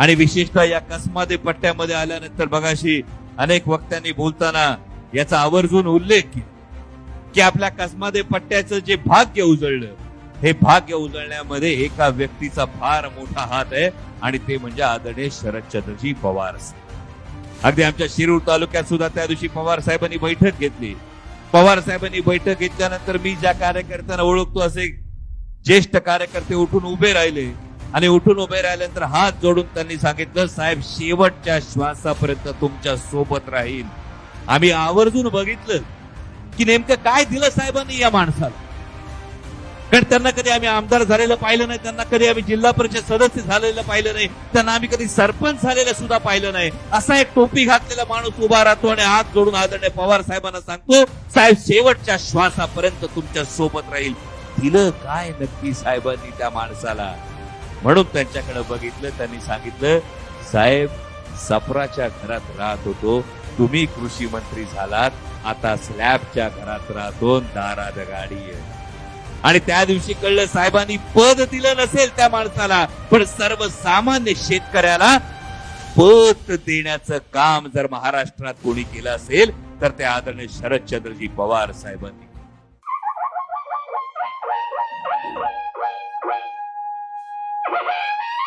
आणि विशेषतः या कसमादे पट्ट्यामध्ये आल्यानंतर बघाशी अनेक वक्त्यांनी बोलताना याचा आवर्जून उल्लेख केला की आपल्या कसमादे पट्ट्याचं जे भाग्य उजळलं हे भाग्य उजळण्यामध्ये एका व्यक्तीचा फार मोठा हात आहे आणि ते म्हणजे आदरणीय शरदचंद्रजी पवार अगदी आमच्या शिरूर तालुक्यात सुद्धा त्या दिवशी पवार साहेबांनी बैठक घेतली. पवार साहेबांनी बैठक घेतल्यानंतर मी ज्या कार्यकर्त्यांना ओळखतो असे ज्येष्ठ कार्यकर्ते उठून उभे राहिले आणि उठून उभे राहिल्यानंतर हात जोडून त्यांनी सांगितलं साहेब शेवटच्या श्वासापर्यंत तुमच्यासोबत राहील. आम्ही आवर्जून बघितलं की नेमकं काय दिलं साहेबांनी या माणसाला. कारण त्यांना कधी आम्ही आमदार झालेलं पाहिलं नाही त्यांना कधी आम्ही जिल्हा परिषद सदस्य झालेलं पाहिलं नाही त्यांना आम्ही कधी सरपंच झालेलं सुद्धा पाहिलं नाही. असा एक टोपी घातलेला माणूस उभा राहतो आणि हात जोडून आदरणीय पवार साहेबांना सांगतो साहेब शेवटच्या श्वासापर्यंत तुमच्यासोबत राहील. दिलं काय नक्की साहेबांनी त्या माणसाला? म्हणून त्यांच्याकडे बघितलं त्यांनी सांगितलं साहेब सफराच्या घरात राहत होतो. तुम्ही कृषी मंत्री झालात. आता स्लॅबच्या घरात राहतो दारा दगाडी आणि त्या दिवशी कळलं साहेबांनी पद दिलं नसेल त्या माणसाला पण सर्वसामान्य शेतकऱ्याला पद देण्याचं काम जर महाराष्ट्रात कोणी केलं असेल तर ते आदरणीय शरदचंद्रजी पवार साहेबांनी Woohoo!